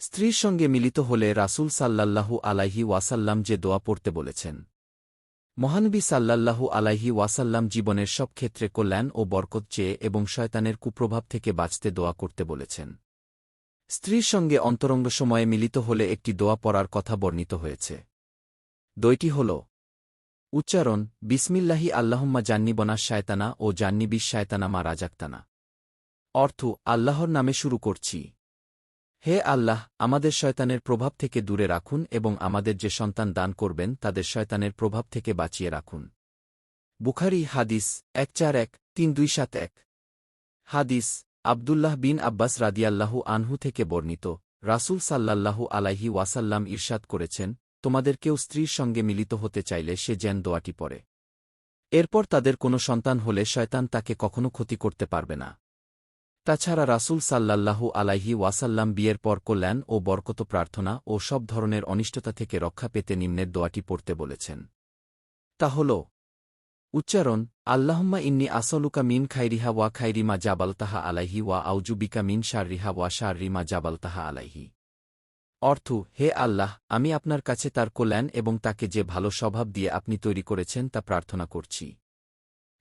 স্ত্রীর সঙ্গে মিলিত হলে রাসূল সাল্লাল্লাহু আলাইহি ওয়াসাল্লাম যে দোয়া পড়তে বলেছেন। মহানবী সাল্লাল্লাহু আলাইহি ওয়াসাল্লাম জীবনের সব ক্ষেত্রে কল্যাণ ও বরকত চেয়ে এবং শয়তানের কুপ্রভাব থেকে বাঁচতে দোয়া করতে বলেছেন। স্ত্রীর সঙ্গে অন্তরঙ্গ সময়ে মিলিত হলে একটি দোয়া পড়ার কথা বর্ণিত হয়েছে। দইটি হল, উচ্চারণ, বিসমিল্লাহি আল্লাহম্মা জান্নিবনা শায়তানা ও জান্নিবিস শায়তানা মা রাজাক্তানা। অর্থ, আল্লাহর নামে শুরু করছি। হে আল্লাহ, আমাদের শয়তানের প্রভাব থেকে দূরে রাখুন এবং আমাদের যে সন্তান দান করবেন তাদের শয়তানের প্রভাব থেকে বাঁচিয়ে রাখুন। বুখারি হাদিস এক চার এক, তিন দুই সাত এক। হাদিস, আবদুল্লাহ বিন আব্বাস রাদিয়াল্লাহু আনহু থেকে বর্ণিত, রাসূল সাল্লাল্লাহু আলাইহি ওয়াসাল্লাম ইরশাদ করেছেন, তোমাদের কেউ স্ত্রীর সঙ্গে মিলিত হতে চাইলে সে যেন দোয়াটি পড়ে। এরপর তাদের কোনো সন্তান হলে শয়তান তাকে কখনো ক্ষতি করতে পারবে না। তাছাড়া রাসূল সাল্লাল্লাহু আলাইহি ওয়াসাল্লাম বিয়ের পর কল্যাণ ও বরকত প্রার্থনা ও সব ধরনের অনিষ্টতা থেকে রক্ষা পেতে নিম্নের দোয়াটি পড়তে বলেছেন। তা হল, উচ্চারণ, আল্লাহম্মা ইন্নি আসলুকা মিন খাইরিহা ওয়া খাইরিমা জাবালতাহা আলাইহি ওয়া আউজুবিকা মিন শাররিহা ওয়া শাররিমা জাবালতাহা আলাইহি। অর্থ, হে আল্লাহ, আমি আপনার কাছে তার কল্যাণ এবং তাকে যে ভালো স্বভাব দিয়ে আপনি তৈরি করেছেন তা প্রার্থনা করছি।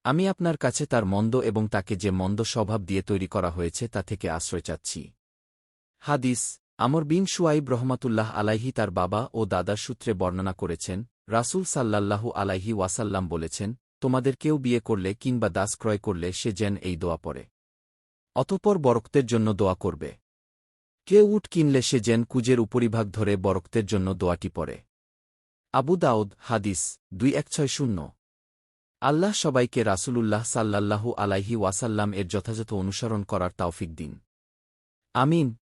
আমি আপনার কাছে তার মন্দ এবং তাকে যে মন্দ স্বভাব দিয়ে তৈরি করা হয়েছে তা থেকে আশ্রয় চাচ্ছি। হাদিস, আমর বিন সুয়াইব রহমাতুল্লাহ আলাইহি তার বাবা ও দাদার সূত্রে বর্ণনা করেছেন, রাসূল সাল্লাল্লাহু আলাইহি ওয়াসাল্লাম বলেছেন, তোমাদের কেউ বিয়ে করলে কিংবা দাস ক্রয় করলে সে যেন এই দোয়া পড়ে। অতপর বরক্তের জন্য দোয়া করবে। কেউ উট কিনলে সে যেন কুজের উপরিভাগ ধরে বরক্তের জন্য দোয়াটি পড়ে। আবু দাউদ, হাদিস, দুই এক ছয় শূন্য। আল্লাহ সবাইকে রাসুলুল্লাহ সাল্লাল্লাহু আলাইহি ওয়াসাল্লাম এর যথাযথ অনুসরণ করার তাওফিক দিন। আমিন।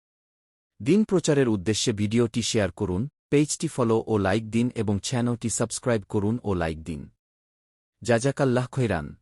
দিন প্রচারের উদ্দেশ্যে ভিডিওটি শেয়ার করুন, পেজটি ফলো ও লাইক দিন এবং চ্যানেলটি সাবস্ক্রাইব করুন ও লাইক দিন। জাজাকাল্লাহ খৈরান।